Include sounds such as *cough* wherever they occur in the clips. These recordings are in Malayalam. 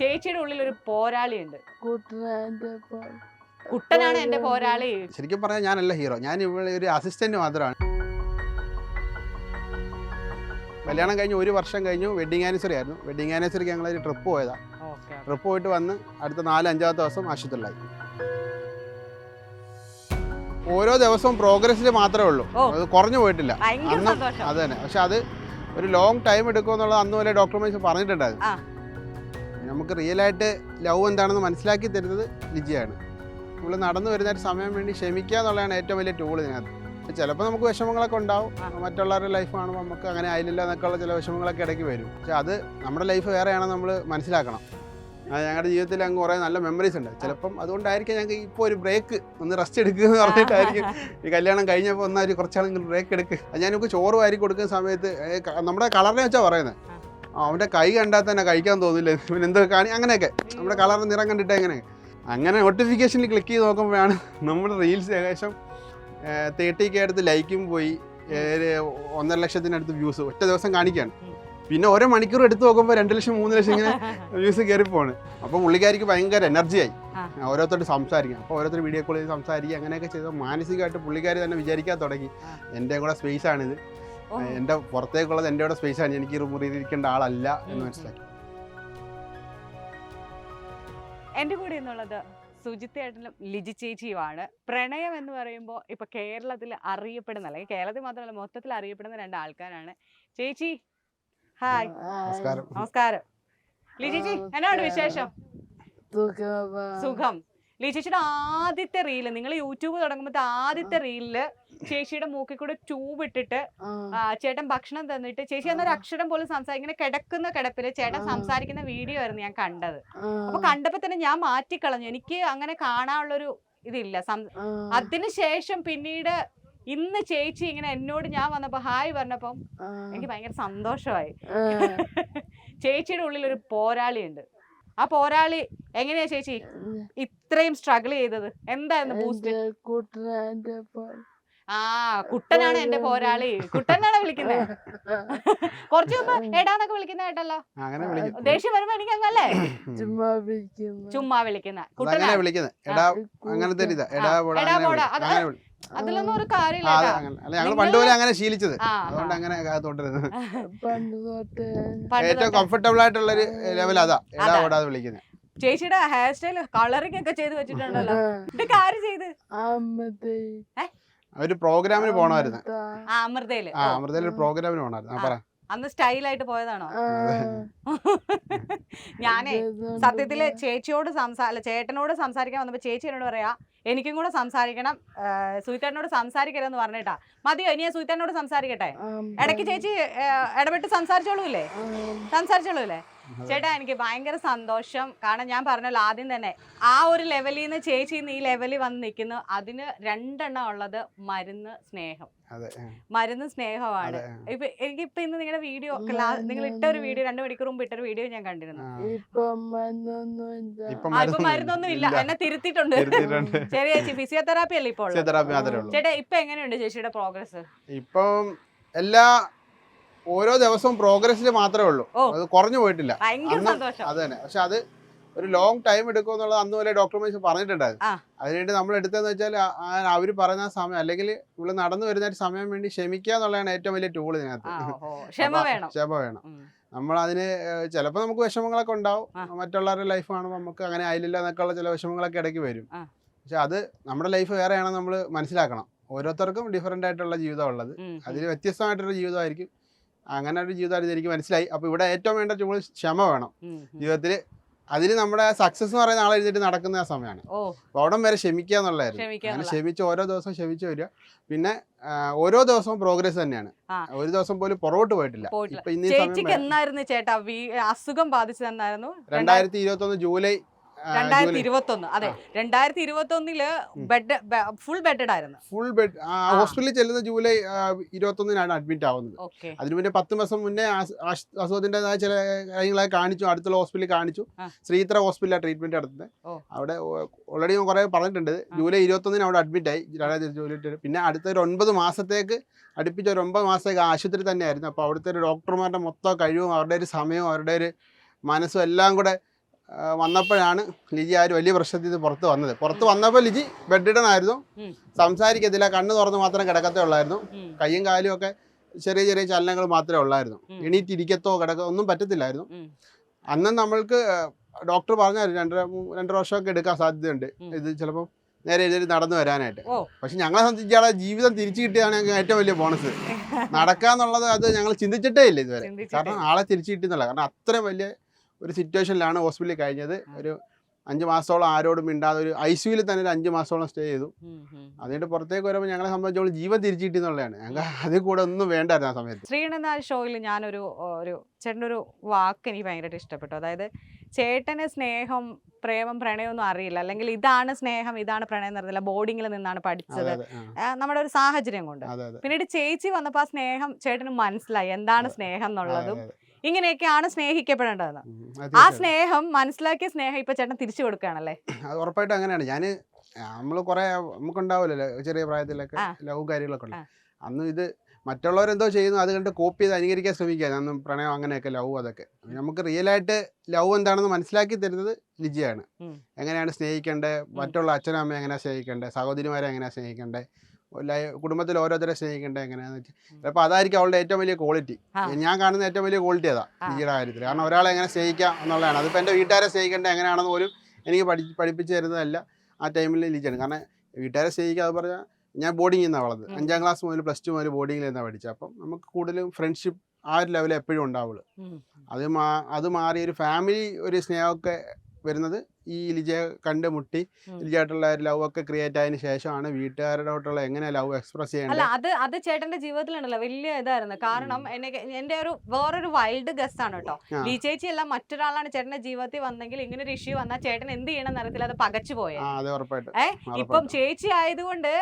ചേച്ചിയുടെ ഉള്ളിൽ ഒരു പോരാളി ഉണ്ട് കുട്ടനാണ് എന്റെ പോരാളി. ശരിക്കും പറഞ്ഞാൽ ഞാനല്ല ഹീറോ. ഞാൻ ഇവിടെ ഒരു അസിസ്റ്റന്റ് മാത്രമാണ്. കല്യാണം കഴിഞ്ഞ് ഒരു വർഷം കഴിഞ്ഞു വെഡിങ് ആനിവേഴ്സറി ആയിരുന്നു. വെഡിങ് ആനിവേഴ്സറിക്ക് ഞങ്ങൾ ഒരു ട്രിപ്പ് പോയതാ. ഓക്കെ. ട്രിപ്പ് പോയിട്ട് വന്ന് അടുത്ത നാല് അഞ്ചാമത്തെ ദിവസം ആശുപത്രിയിലായി. ഓരോ ദിവസവും പ്രോഗ്രസ്സിൽ മാത്രമേ ഉള്ളൂ. അത് കുറഞ്ഞു പോയിട്ടില്ല. അന്നും അത് തന്നെ പക്ഷെ അത് ഒരു ലോങ് ടൈം എടുക്കുമെന്നുള്ളത് അന്ന് വരെ ഡോക്ടർമാർ പറഞ്ഞിട്ടുണ്ടായിരുന്നു. ആ. നമുക്ക് റിയലായിട്ട് ലവ് എന്താണെന്ന് മനസ്സിലാക്കി തരുന്നത് ലിജിയാണ് നമ്മൾ നടന്നു വരുന്ന ഒരു സമയം വേണ്ടി ക്ഷമിക്കുക എന്നുള്ളതാണ് ഏറ്റവും വലിയ ടൂൾ ഇതിനകത്ത്. ചിലപ്പോൾ നമുക്ക് വിഷമങ്ങളൊക്കെ ഉണ്ടാവും. മറ്റുള്ളവരുടെ ലൈഫ് കാണുമ്പോൾ നമുക്ക് അങ്ങനെ ആയില്ല എന്നൊക്കെയുള്ള ചില വിഷമങ്ങളൊക്കെ ഇടയ്ക്ക് വരും. പക്ഷെ അത് നമ്മുടെ ലൈഫ് വേറെയാണെന്ന് നമ്മൾ മനസ്സിലാക്കണം. ഞങ്ങളുടെ ജീവിതത്തിൽ അങ്ങ് കുറേ നല്ല മെമ്മറീസ് ഉണ്ട്. ചിലപ്പം അതുകൊണ്ടായിരിക്കും ഞങ്ങൾക്ക് ഇപ്പോൾ ഒരു ബ്രേക്ക് ഒന്ന് റെസ്റ്റ് എടുക്കുക എന്ന് പറഞ്ഞിട്ടായിരിക്കും. ഈ കല്യാണം കഴിഞ്ഞപ്പോൾ ഒന്നാ ഒരു കുറച്ചാണെങ്കിൽ ബ്രേക്ക് എടുക്കുക അത് ഞാനൊക്കെ ചോറ് വാരി കൊടുക്കുന്ന സമയത്ത് നമ്മുടെ കളറിനെ വെച്ചാൽ പറയുന്നത് അവന്റെ കൈ കണ്ടാൽ തന്നെ കഴിക്കാൻ തോന്നില്ല? പിന്നെ എന്തൊക്കെ കാണി അങ്ങനെയൊക്കെ. നമ്മുടെ കളർ നിറം കണ്ടിട്ട് എങ്ങനെ? അങ്ങനെ നോട്ടിഫിക്കേഷനിൽ ക്ലിക്ക് ചെയ്ത് നോക്കുമ്പോഴാണ് നമ്മുടെ റീൽസ് ഏകദേശം തേർട്ടി കെ അടുത്ത് ലൈക്കും പോയി. ഒന്നര ലക്ഷത്തിനടുത്ത് വ്യൂസ് ഒറ്റ ദിവസം കാണിക്കുകയാണ്. പിന്നെ ഓരോ മണിക്കൂർ എടുത്ത് നോക്കുമ്പോൾ രണ്ട് ലക്ഷം മൂന്ന് ലക്ഷം ഇങ്ങനെ വ്യൂസ് കയറി പോണ്. അപ്പോൾ പുള്ളിക്കാരിക്ക് ഭയങ്കര എനർജിയായി. ഓരോരുത്തരോട് സംസാരിക്കും. അപ്പോൾ ഓരോരുത്തർ വീഡിയോ കോൾ ചെയ്ത് സംസാരിക്കുക. അങ്ങനെയൊക്കെ ചെയ്ത് മാനസികമായിട്ട് പുള്ളിക്കാരി തന്നെ വിചാരിക്കാൻ തുടങ്ങി. എന്റെ കൂടെ സ്പേസ് എന്റെ പുറത്തേക്കുള്ളത് എന്റെ കൂടെ സ്പേസ് ആണ്. എനിക്ക് മുറിയിൽ ഇരിക്കേണ്ട ആളല്ല എന്ന് മനസ്സിലാക്കി. എന്റെ കൂടെ എന്നുള്ളത് സുജിത്തേട്ടനും ലിജി ചേച്ചിയുമാണ്. പ്രണയം എന്ന് പറയുമ്പോൾ ഇപ്പൊ കേരളത്തിൽ അറിയപ്പെടുന്ന അല്ലെങ്കിൽ കേരളത്തിൽ മാത്രമല്ല മൊത്തത്തിൽ അറിയപ്പെടുന്ന രണ്ട് ആൾക്കാരാണ്. ചേച്ചി ഹായ്. നമസ്കാരം. നമസ്കാരം. ലിജി ചേച്ചി എന്നാണ് വിശേഷം? സുഖം. ചേച്ചിയുടെ ആദ്യത്തെ റീൽ നിങ്ങൾ യൂട്യൂബ് തുടങ്ങുമ്പോൾ ആദ്യത്തെ റീലിൽ ചേച്ചിയുടെ മൂക്കിൽ കൂടെ ട്യൂബ് ഇട്ടിട്ട് ചേട്ടൻ ഭക്ഷണം തന്നിട്ട് ചേച്ചി എന്നൊരു അക്ഷരം പോലും സംസാരിക്കുന്ന ഇങ്ങനെ കിടക്കുന്ന കിടപ്പിൽ ചേട്ടൻ സംസാരിക്കുന്ന വീഡിയോ ആയിരുന്നു ഞാൻ കണ്ടത്. അപ്പൊ കണ്ടപ്പോ തന്നെ ഞാൻ മാറ്റിക്കളഞ്ഞു. എനിക്ക് അങ്ങനെ കാണാനുള്ളൊരു ഇതില്ല. അതിനുശേഷം പിന്നീട് ഇന്ന് ചേച്ചി ഇങ്ങനെ എന്നോട് ഞാൻ വന്നപ്പോ ഹായ് പറഞ്ഞപ്പം എനിക്ക് ഭയങ്കര സന്തോഷമായി. *laughs* ചേച്ചിയുടെ ഉള്ളിൽ ഒരു പോരാളിയുണ്ട്. ആ പോരാളി എങ്ങനെയാ ചേച്ചി ഇത്രയും സ്ട്രഗിൾ ചെയ്തത്? എന്തായിരുന്നു ബൂസ്റ്റ് ആ കുട്ടനാണ് എന്റെ പോരാളി. കുട്ടനാണ് വിളിക്കുന്നത് കുറച്ചു മുമ്പ് എടാന്നൊക്കെ വിളിക്കുന്ന കേട്ടല്ലോ. അങ്ങനെ വിളിക്കും. ദേഷ്യം വരുമ്പോ എനിക്ക് അങ്ങല്ലേ ചുമ്മാ വിളിക്കുന്നു. ചുമ്മാ വിളിക്കുന്ന. അതങ്ങനെ വിളിക്കുന്നത്. അതിലൊന്നും ഒരു കാര്യമില്ല ഞങ്ങൾ നിങ്ങൾ പണ്ട് പോലെ അങ്ങനെ ശീലിച്ചത്. അതുകൊണ്ട് അങ്ങനെ തുടരുന്നത് ഏറ്റവും കംഫർട്ടബിൾ ആയിട്ടുള്ള ഒരു ലെവൽ അതാ. എടാ ഓടാതെ വിളിക്കുന്നത് ചേച്ചിയുടെ ഹെയർ സ്റ്റൈൽ കളറിംഗ് ഒക്കെ ചെയ്ത് വെച്ചിട്ടുണ്ടല്ലോ. ഇതൊക്കെ ആര് ചെയ്ത്? ഒരു പ്രോഗ്രാമിന് പോണമായിരുന്നു. ആ അമൃതയിൽ. ആ അമൃതയിൽ ഒരു പ്രോഗ്രാമിന് പോണമായിരുന്നു. ആ പറ. അന്ന് സ്റ്റൈലായിട്ട് പോയതാണോ? *laughs* ഞാനേ സത്യത്തിൽ ചേച്ചിയോട് സംസാ അല്ല ചേട്ടനോട് സംസാരിക്കാൻ വന്നപ്പോ ചേച്ചി എന്നോട് പറയാ എനിക്കും കൂടെ സംസാരിക്കണം സുഹിത്തേട്ടനോട് സംസാരിക്കരുതെന്ന് പറഞ്ഞിട്ടാ. മതിയോ? ഇനി ഞാൻ സുഹിത്തേട്ടനോട് സംസാരിക്കട്ടെ? ഇടയ്ക്ക് ചേച്ചി ഇടപെട്ട് സംസാരിച്ചോളൂല്ലേ? സംസാരിച്ചോളൂല്ലേ? ചേട്ടാ എനിക്ക് ഭയങ്കര സന്തോഷം. കാരണം ഞാൻ പറഞ്ഞല്ലോ ആദ്യം തന്നെ ആ ഒരു ലെവലിൽ നിന്ന് ചേച്ചി ഈ ലെവലിൽ വന്ന് നിൽക്കുന്നു. അതിന് രണ്ടെണ്ണം ഉള്ളത് മരുന്ന് സ്നേഹം. മരുന്ന് സ്നേഹമാണ്. ഇപ്പൊ എനിക്കിപ്പൊ ഇന്ന് നിങ്ങളുടെ വീഡിയോ നിങ്ങൾ ഇട്ട ഒരു വീഡിയോ രണ്ടു മണിക്കൂർ മുമ്പ് ഇട്ട ഒരു വീഡിയോ ഞാൻ കണ്ടിരുന്നു. ഇപ്പൊ മരുന്നൊന്നും ഇല്ല. എന്നെ തിരുത്തിട്ടുണ്ട് തിരുത്തിയിട്ടുണ്ട്. ശരി ചേച്ചി ഫിസിയോതെറാപ്പി അല്ലേ ഇപ്പോൾ ഫിസിയോതെറാപ്പി മാത്രമേ ഉള്ളൂ. ചേട്ടാ ഇപ്പൊ എങ്ങനെയുണ്ട് ചേച്ചിയുടെ പ്രോഗ്രസ് ഇപ്പം എല്ലാ ഓരോ ദിവസവും പ്രോഗ്രസ്സിൽ മാത്രമേ ഉള്ളൂ. അത് കുറഞ്ഞു പോയിട്ടില്ല. അത് തന്നെ. പക്ഷെ അത് ഒരു ലോങ് ടൈം എടുക്കും എന്നുള്ളത് അന്ന് വരെ ഡോക്ടർമാർ പറഞ്ഞിട്ടുണ്ടായിരുന്നു. അതിനുവേണ്ടി നമ്മൾ എടുത്തതെന്ന് വെച്ചാൽ അവർ പറയുന്ന സമയം അല്ലെങ്കിൽ ഇവിടെ നടന്നു വരുന്ന ഒരു സമയം വേണ്ടി ക്ഷമിക്കുക എന്നുള്ളതാണ് ഏറ്റവും വലിയ ടൂൾ ഇതിനകത്ത്. ക്ഷമ വേണം. ക്ഷമ വേണം. നമ്മൾ അതിന് ചിലപ്പോൾ നമുക്ക് വിഷമങ്ങളൊക്കെ ഉണ്ടാവും. മറ്റുള്ളവരുടെ ലൈഫ് കാണുമ്പോൾ നമുക്ക് അങ്ങനെ ആയില്ല എന്നൊക്കെയുള്ള ചില വിഷമങ്ങളൊക്കെ ഇടയ്ക്ക് വരും. പക്ഷെ അത് നമ്മുടെ ലൈഫ് വേറെയാണെന്ന് നമ്മൾ മനസ്സിലാക്കണം. ഓരോരുത്തർക്കും ഡിഫറെന്റ് ആയിട്ടുള്ള ജീവിതം ഉള്ളത്. അതിൽ വ്യത്യസ്തമായിട്ടൊരു ജീവിതമായിരിക്കും. അങ്ങനെ ഒരു ജീവിതമായിരുന്നു എനിക്ക് മനസ്സിലായി. അപ്പോൾ ഇവിടെ ഏറ്റവും വേണ്ട ചുമ ക്ഷമ വേണം. ജീവിതത്തിൽ അതിന് നമ്മുടെ സക്സസ് എന്ന് പറയുന്ന ആളെ എഴുതിയിട്ട് നടക്കുന്ന ആ സമയമാണ്. അവിടം വരെ ക്ഷമിക്കുക എന്നുള്ളതായിരുന്നു. അങ്ങനെ ക്ഷമിച്ച് ഓരോ ദിവസവും ക്ഷമിച്ച് വരിക. പിന്നെ ഓരോ ദിവസവും പ്രോഗ്രസ് തന്നെയാണ്. ഒരു ദിവസം പോലും പുറകോട്ട് പോയിട്ടില്ല. ഇപ്പൊ ഇന്ന് ചേട്ടാ? അസുഖം ബാധിച്ചത് രണ്ടായിരത്തി ഇരുപത്തി ഒന്ന് ജൂലൈ രണ്ടായിരത്തി ഇരുപത്തി ഒന്ന് അതെ രണ്ടായിരത്തി ഇരുപത്തി ഒന്നിൽ ബെഡ് ഫുൾ ബെഡഡ് ആയിരുന്നു ഫുൾ ബെഡ് ഹോസ്പിറ്റലിൽ ചെല്ലുന്ന ജൂലൈ ഇരുപത്തൊന്നിനാണ് അഡ്മിറ്റ് ആവുന്നത്. അതിനു മുന്നേ പത്ത് മാസം മുന്നേ അസുഖത്തിന്റെതായ ചില കാര്യങ്ങളെ കാണിച്ചു അടുത്തുള്ള ഹോസ്പിറ്റലിൽ കാണിച്ചു. ശ്രീത്ര ഹോസ്പിറ്റലാണ് ട്രീറ്റ്മെന്റ് നടത്തുന്നത് അവിടെ ഓൾറെഡി ഞാൻ കുറെ പറഞ്ഞിട്ടുണ്ട്. ജൂലൈ ഇരുപത്തൊന്നിന് അവിടെ അഡ്മിറ്റ് ആയി. രണ്ടായിരത്തി ജൂലൈ പിന്നെ അടുത്ത ഒരു ഒൻപത് മാസത്തേക്ക് അടുപ്പിച്ച് ഒരു ഒമ്പത് മാസത്തേക്ക് ആശുപത്രി തന്നെയായിരുന്നു. അപ്പോൾ അവിടുത്തെ ഒരു ഡോക്ടർമാരുടെ മൊത്തം കഴിവും അവരുടെ ഒരു സമയവും അവരുടെ ഒരു മനസ്സും എല്ലാം കൂടെ വന്നപ്പോഴാണ് ലിജി ആ ഒരു വലിയ പ്രശ്നത്തിൽ നിന്ന് പുറത്ത് വന്നത്. പുറത്ത് വന്നപ്പോൾ ലിജി ബെഡിഡൺ ആയിരുന്നു. സംസാരിക്കത്തില്ല. കണ്ണ് തുറന്ന് മാത്രം കിടക്കത്തേ ഉള്ളായിരുന്നു. കയ്യും കാലും ഒക്കെ ചെറിയ ചെറിയ ചലനങ്ങൾ മാത്രമേ ഉള്ളായിരുന്നു. എണീറ്റിരിക്കത്തോ കിടക്കോ ഒന്നും പറ്റത്തില്ലായിരുന്നു. അന്ന് നമ്മൾക്ക് ഡോക്ടർ പറഞ്ഞായിരുന്നു രണ്ടര രണ്ടര വർഷമൊക്കെ എടുക്കാൻ സാധ്യതയുണ്ട്. ഇത് ചിലപ്പോൾ നേരെ എഴുതി നടന്നു വരാനായിട്ട്. പക്ഷെ ഞങ്ങളെ സംബന്ധിച്ച് ഇയാളെ ജീവിതം തിരിച്ചു കിട്ടിയാണ് ഞങ്ങൾക്ക് ഏറ്റവും വലിയ ബോണസ് *laughs* നടക്കാന്നുള്ളത് അത് ഞങ്ങൾ ചിന്തിച്ചിട്ടേ ഇല്ല ഇതുവരെ. കാരണം ആളെ തിരിച്ചു കിട്ടുന്നില്ല കാരണം അത്രയും വലിയ ഒരു സിറ്റുവേഷനിലാണ് ഹോസ്പിറ്റലിൽ കഴിഞ്ഞത്. ഒരു അഞ്ച് മാസത്തോളം ആരോടും മിണ്ടാതെ ഒരു ഐ സിയുയിൽ തന്നെ ഒരു അഞ്ച് മാസത്തോളം സ്റ്റേ ചെയ്തു. അതിനിട്ട് പുറത്തേക്ക് വരുമ്പോൾ ഞങ്ങളെ സംബന്ധിച്ചോളം ജീവൻ തിരിച്ചു ഞങ്ങൾ അതിൽ കൂടെ ഒന്നും വേണ്ടായിരുന്നു ആ സമയത്ത്. ശ്രീകണ്ഠൻ എന്ന ഷോയിൽ ഞാനൊരു ഒരു ചേട്ടന്റെ ഒരു വാക്ക് എനിക്ക് ഭയങ്കരമായിട്ട് ഇഷ്ടപ്പെട്ടു. അതായത് ചേട്ടന് സ്നേഹം പ്രേമം പ്രണയമൊന്നും അറിയില്ല. അല്ലെങ്കിൽ ഇതാണ് സ്നേഹം ഇതാണ് പ്രണയം എന്ന് അറിയില്ല ബോർഡിങ്ങിൽ നിന്നാണ് പഠിച്ചത്. നമ്മുടെ ഒരു സാഹചര്യം കൊണ്ട്. പിന്നീട് ചേച്ചി വന്നപ്പോൾ ആ സ്നേഹം ചേട്ടന് മനസ്സിലായി. എന്താണ് സ്നേഹം എന്നുള്ളതും. ഇങ്ങനെയൊക്കെയാണ് സ്നേഹിക്കപ്പെടേണ്ടതെന്ന്. ആ സ്നേഹം മനസ്സിലാക്കിയ സ്നേഹം ഇപ്പൊ ചേട്ടൻ തിരിച്ചു കൊടുക്കുകയാണല്ലേ? അത് ഉറപ്പായിട്ടും അങ്ങനെയാണ്. ഞാൻ നമ്മൾ കുറെ നമുക്കുണ്ടാവില്ലല്ലോ ചെറിയ പ്രായത്തിലൊക്കെ. ലവ് കാര്യങ്ങളൊക്കെ ഉണ്ട്. അന്ന് ഇത് മറ്റുള്ളവരെന്തോ ചെയ്യുന്നു അത് കണ്ട് കോപ്പി ചെയ്ത് അനുകരിക്കാൻ ശ്രമിക്കുക. അന്ന് പ്രണയം അങ്ങനെയൊക്കെ ലവ് അതൊക്കെ. നമുക്ക് റിയൽ ആയിട്ട് ലവ് എന്താണെന്ന് മനസ്സിലാക്കി തരുന്നത് ലിജിയാണ് എങ്ങനെയാണ് സ്നേഹിക്കേണ്ടത്? മറ്റുള്ള അച്ഛനും അമ്മയും എങ്ങനെയാണ് സ്നേഹിക്കേണ്ടത്? സഹോദരിമാരെ എങ്ങനെയാണ് സ്നേഹിക്കേണ്ടത്? കുടുംബത്തിൽ ഓരോരുത്തരെ സ്നേഹിക്കേണ്ടത് എങ്ങനെയാന്ന് വെച്ചാൽ ചിലപ്പോൾ അതായിരിക്കും അവളുടെ ഏറ്റവും വലിയ ക്വാളിറ്റി ഞാൻ കാണുന്ന ഏറ്റവും വലിയ ക്വാളിറ്റി അതാ. ലിജിയുടെ കാര്യത്തിൽ കാരണം ഒരാളെ എങ്ങനെ സ്നേഹിക്കാം എന്നുള്ളതാണ്. അതിപ്പോ എന്റെ വീട്ടുകാരെ സ്നേഹിക്കേണ്ടത് എങ്ങനെയാണെന്ന് പോലും എനിക്ക് പഠി പഠിപ്പിച്ചു തരുന്നതല്ല ആ ടൈമിൽ ഇരിക്കണം കാരണം വീട്ടുകാരെ സ്നേഹിക്കുക അത് പറഞ്ഞാൽ ഞാൻ ബോർഡിങ്ങിൽ നിന്നാണ് വളർന്നത് അഞ്ചാം ക്ലാസ് മുതൽ പ്ലസ് ടു മുതൽ ബോർഡിങ്ങിൽ നിന്നാണ് പഠിച്ചത് അപ്പം നമുക്ക് കൂടുതലും ഫ്രണ്ട്ഷിപ്പ് ആ ഒരു ലെവലിൽ എപ്പോഴും ഉണ്ടാവുള്ളൂ. അത് മാ അത് മാറി ഒരു ഫാമിലി ഒരു സ്നേഹമൊക്കെ വരുന്നത്. ഈ ലിജയെ കണ്ടുമുട്ടി. ലിജയായിട്ടുള്ള ലവ് ഒക്കെ ക്രിയേറ്റ് ആയതിനു ശേഷമാണ് വീട്ടുകാരോട്ടുള്ള എങ്ങനെ ലവ് എക്സ്പ്രസ് അല്ല അത് അത് ചേട്ടന്റെ ജീവിതത്തിലുണ്ടല്ലോ വലിയ ഇതായിരുന്നു. കാരണം എന്നെ എന്റെ ഒരു വേറൊരു വൈൽഡ് ഗസ്റ്റ് ആണ് കേട്ടോ. ലിജേച്ചി ലീ ചേച്ചി അല്ല മറ്റൊരാളാണ് ചേട്ടന്റെ ജീവിതത്തിൽ വന്നെങ്കിൽ ഇങ്ങനെ ഒരു ഇഷ്യൂ വന്നാൽ ചേട്ടൻ എന്ത് ചെയ്യണം അറിയത്തില്ല അത് പകച്ചു പോയെ. ആ അതെ ഉറപ്പായിട്ട്. ഏ ഇപ്പം ചേച്ചി ആയതുകൊണ്ട്